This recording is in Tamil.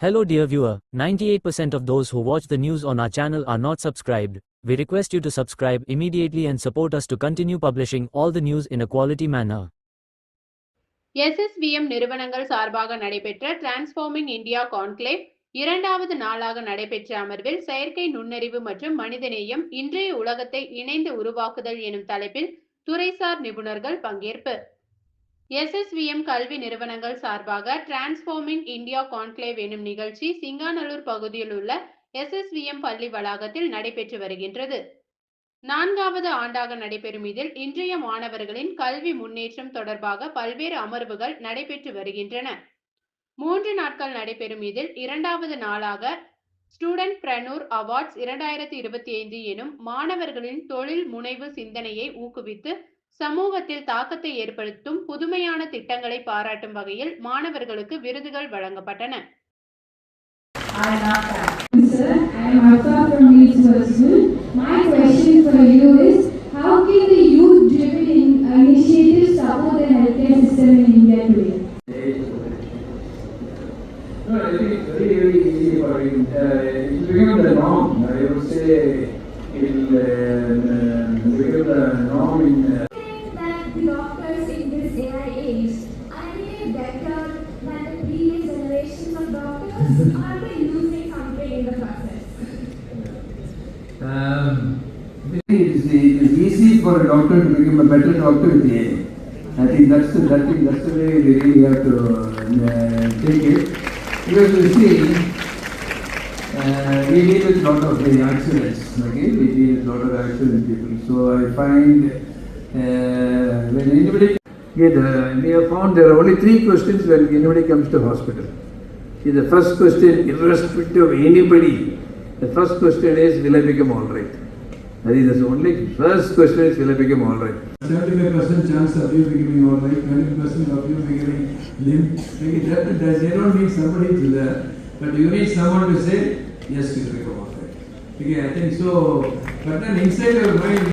Hello dear viewer, 98% of those who watch the news on our channel are not subscribed. We request you to subscribe immediately and support us to continue publishing all the news in a quality manner. SSVM நிறுவனங்கள் சார்பாக நடைபெற்ற டிரான்ஸ்ஃபார்மிங் இந்தியா கான்க்ளேவ் இரண்டாவது நாளாக நடைபெற்ற அமர்வில் செயற்கை நுண்ணறிவு மற்றும் மனிதநேயம் இன்றைய உலகத்தை இணைந்து உருவாக்குதல் எனும் தலைப்பில் துறைசார் நிபுணர்கள் பங்கேற்பு எஸ்எஸ்விஎம் கல்வி நிறுவனங்கள் சார்பாக டிரான்ஸ்ஃபார்மிங் இந்தியா கான்க்ளேவ் எனும் நிகழ்ச்சி சிங்காநல்லூர் பகுதியில் உள்ள எஸ்எஸ்விஎம் பள்ளி வளாகத்தில் நடைபெற்று வருகின்றது. நான்காவது ஆண்டாக நடைபெறும் இதில் இன்றைய மாணவர்களின் கல்வி முன்னேற்றம் தொடர்பாக பல்வேறு அமர்வுகள் நடைபெற்று வருகின்றன. மூன்று நாட்கள் நடைபெறும் இதில் இரண்டாவது நாளாக ஸ்டூடெண்ட் பிரனூர் அவார்ட்ஸ் இரண்டாயிரத்தி இருபத்தி ஐந்து எனும் மாணவர்களின் தொழில் முனைவு சிந்தனையை ஊக்குவித்து சமூகத்தில் தாக்கத்தை ஏற்படுத்தும் புதுமையான திட்டங்களை பாராட்டும் வகையில் மாணவர்களுக்கு விருதுகள் வழங்கப்பட்டன Sir, I am Artha from Leeds Hospital. My question for you is, how can the youth-driven in- initiatives support the healthcare system in India today? No, I think it's very, very easy for him. Uh, it will uh, in this AI age are they better than the previous generations of doctors? are they losing something in the process? um, it's, it's easy for a doctor to become a better doctor with AI. I think that's the, that, thing- that's the way we really have to uh, take it. Because you see, uh, we deal with a lot of uh, accidents, okay? We deal with a lot of accident people. So I find uh, when anybody we have found there are only three questions when anybody comes to hospital. See, the first question, irrespective of anybody, the first question is, will I become all right? That is the only first question is, will I become all right? Seventy-five percent chance of you becoming all right, twenty percent of you becoming limp. Okay, that does, don't need somebody to that, but you need someone to say, yes, you become all right. Okay, I think so, but then inside your mind,